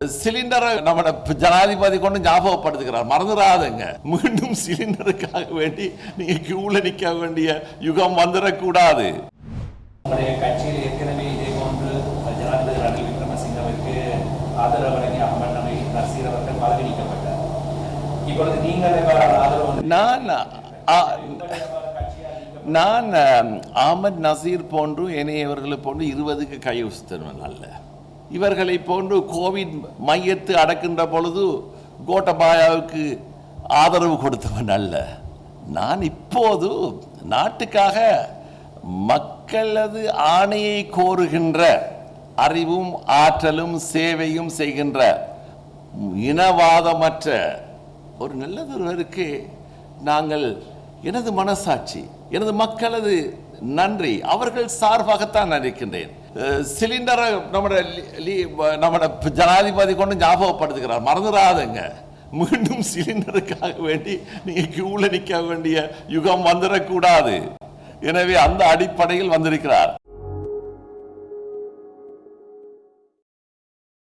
சிலிண்டரை நம்ம ஜனாதிபதி கொண்டு ஞாபகப்படுத்துகிறார். மறந்துடாதுங்க மீண்டும் சிலிண்டருக்காக வேண்டி நீங்க கியூல நிக்க வேண்டிய யுகம் வந்துடக்கூடாது கட்சியில் ஏற்கனவே இதே போன்று ஜனாதிபதி ரணில் விக்ரமசிங்கவிற்கு ஆதரவு வழங்கி அம்மன் நபி நசீர் அவர்கள் பதவி நீக்கப்பட்டார் இப்பொழுது நீங்கள் நான் நான் அஹ், ஆமத் நசீர் போன்று இணையவர்களை போன்று இருபதுக்கு கை உசுத்தவன் அல்ல. இவர்களை போன்று கோவிட் மையத்து அடக்கின்ற பொழுது கோட்டபாயாவுக்கு ஆதரவு கொடுத்தவன் அல்ல. நான் இப்போது நாட்டுக்காக மக்களது ஆணையை கோருகின்ற அறிவும் ஆற்றலும் சேவையும் செய்கின்ற இனவாதமற்ற ஒரு நல்லதொருவருக்கு நாங்கள் எனது மனசாட்சி எனது மக்களது நன்றி அவர்கள் சார்பாகத்தான் நான் இருக்கின்றேன். சிலிண்டரை நம்மட நம்மட ஜனாதிபதி கொண்டு ஞாபகப்படுத்துகிறார் மறந்துடாதுங்க மீண்டும் சிலிண்டருக்காக வேண்டி நீங்கள் கியூவில் நிற்க வேண்டிய யுகம் வந்துடக்கூடாது எனவே அந்த அடிப்படையில் வந்திருக்கிறார்